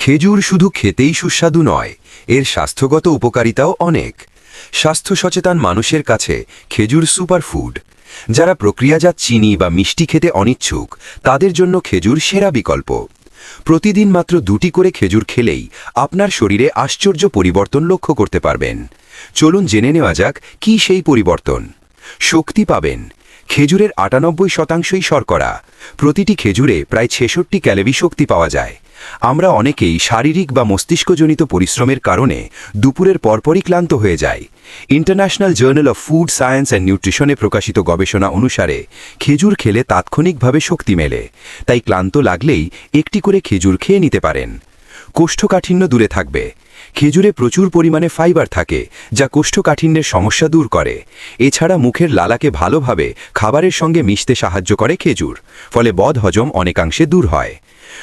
খেজুর শুধু খেতেই সুস্বাদু নয়, এর স্বাস্থ্যগত উপকারিতাও অনেক। স্বাস্থ্য সচেতন মানুষের কাছে খেজুর সুপারফুড, যারা প্রক্রিয়াজাত চিনি বা মিষ্টি খেতে অনিচ্ছুক, তাদের জন্য খেজুর সেরা বিকল্প। প্রতিদিন মাত্র দুটি করে খেজুর খেলেই আপনার শরীরে আশ্চর্য পরিবর্তন লক্ষ্য করতে পারবেন। চলুন জেনে নেওয়া যাক কি সেই পরিবর্তন। শক্তি পাবেন। খেজুরের আটানব্বই শতাংশই শর্করা। প্রতিটি খেজুরে প্রায় ছেষট্টি ক্যালোরি শক্তি পাওয়া যায়। আমরা অনেকেই শারীরিক বা মস্তিষ্কজনিত পরিশ্রমের কারণে দুপুরের পরপরই ক্লান্ত হয়ে যাই। International journal of food science and নিউট্রিশনে প্রকাশিত গবেষণা অনুসারে খেজুর খেলে তাৎক্ষণিকভাবে শক্তি মেলে, তাই ক্লান্ত লাগলেই একটি করে খেজুর খেয়ে নিতে পারেন। কোষ্ঠকাঠিন্য দূরে থাকবে। খেজুরে প্রচুর পরিমাণে ফাইবার থাকে, যা কোষ্ঠকাঠিন্যের সমস্যা দূর করে। এছাড়া মুখের লালাকে ভালোভাবে খাবারের সঙ্গে মিশতে সাহায্য করে খেজুর, ফলে বদ হজম অনেকাংশে দূর হয়।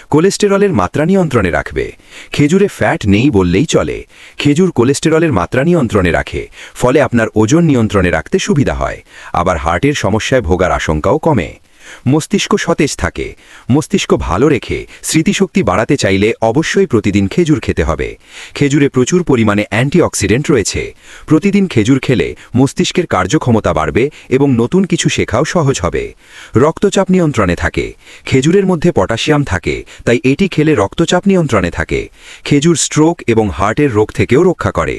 কোলেস্টেরলের মাত্রা নিয়ন্ত্রণে রাখবে। খেজুরে ফ্যাট নেই বললেই চলে। খেজুর কোলেস্টেরলের মাত্রা নিয়ন্ত্রণে রাখে, ফলে আপনার ওজন নিয়ন্ত্রণে রাখতে সুবিধা হয়। আবার হার্টের সমস্যায় ভোগার আশঙ্কাও কমে। মস্তিষ্ক সতেজ থাকে। মস্তিষ্ক ভালো রেখে স্মৃতিশক্তি বাড়াতে চাইলে অবশ্যই প্রতিদিন খেজুর খেতে হবে। খেজুরে প্রচুর পরিমাণে অ্যান্টিঅক্সিডেন্ট রয়েছে। প্রতিদিন খেজুর খেলে মস্তিষ্কের কার্যক্ষমতা বাড়বে এবং নতুন কিছু শেখাও সহজ হবে। রক্তচাপ নিয়ন্ত্রণে থাকে। খেজুরের মধ্যে পটাশিয়াম থাকে, তাই এটি খেলে রক্তচাপ নিয়ন্ত্রণে থাকে। খেজুর স্ট্রোক এবং হার্টের রোগ থেকেও রক্ষা করে।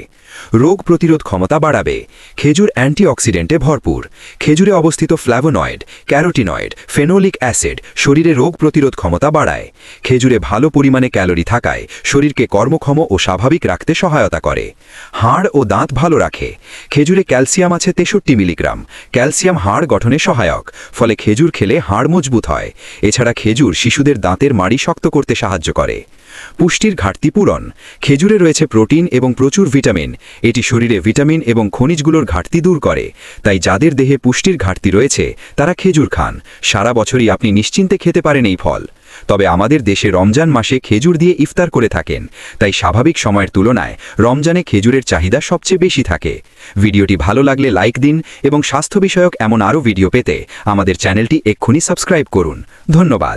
রোগ প্রতিরোধ ক্ষমতা বাড়াবে। খেজুর অ্যান্টিঅক্সিডেন্টে ভরপুর। খেজুরে অবস্থিত ফ্ল্যাভোনয়েড ক্যারোটিনয়েড, ফেনোলিক অ্যাসিড শরীরে রোগ প্রতিরোধ ক্ষমতা বাড়ায়। খেজুরে ভালো পরিমাণে ক্যালোরি থাকায় শরীরকে কর্মক্ষম ও স্বাভাবিক রাখতে সহায়তা করে। হাড় ও দাঁত ভালো রাখে। খেজুরে ক্যালসিয়াম আছে তেষট্টি মিলিগ্রাম। ক্যালসিয়াম হাড় গঠনে সহায়ক, ফলে খেজুর খেলে হাড় মজবুত হয়। এছাড়া খেজুর শিশুদের দাঁতের মাড়ি শক্ত করতে সাহায্য করে। পুষ্টির ঘাটতি পূরণ, খেজুরে রয়েছে প্রোটিন এবং প্রচুর ভিটামিন। এটি শরীরে ভিটামিন এবং খনিজগুলোর ঘাটতি দূর করে। তাই যাদের দেহে পুষ্টির ঘাটতি রয়েছে, তারা খেজুর খান। সারা বছরই আপনি নিশ্চিন্তে খেতে পারেন এই ফল। তবে আমাদের দেশে রমজান মাসে খেজুর দিয়ে ইফতার করে থাকেন। তাই স্বাভাবিক সময়ের তুলনায় রমজানে খেজুরের চাহিদা সবচেয়ে বেশি থাকে। ভিডিওটি ভালো লাগলে লাইক দিন এবং স্বাস্থ্য বিষয়ক এমন আরও ভিডিও পেতে আমাদের চ্যানেলটি এক্ষুনি সাবস্ক্রাইব করুন। ধন্যবাদ।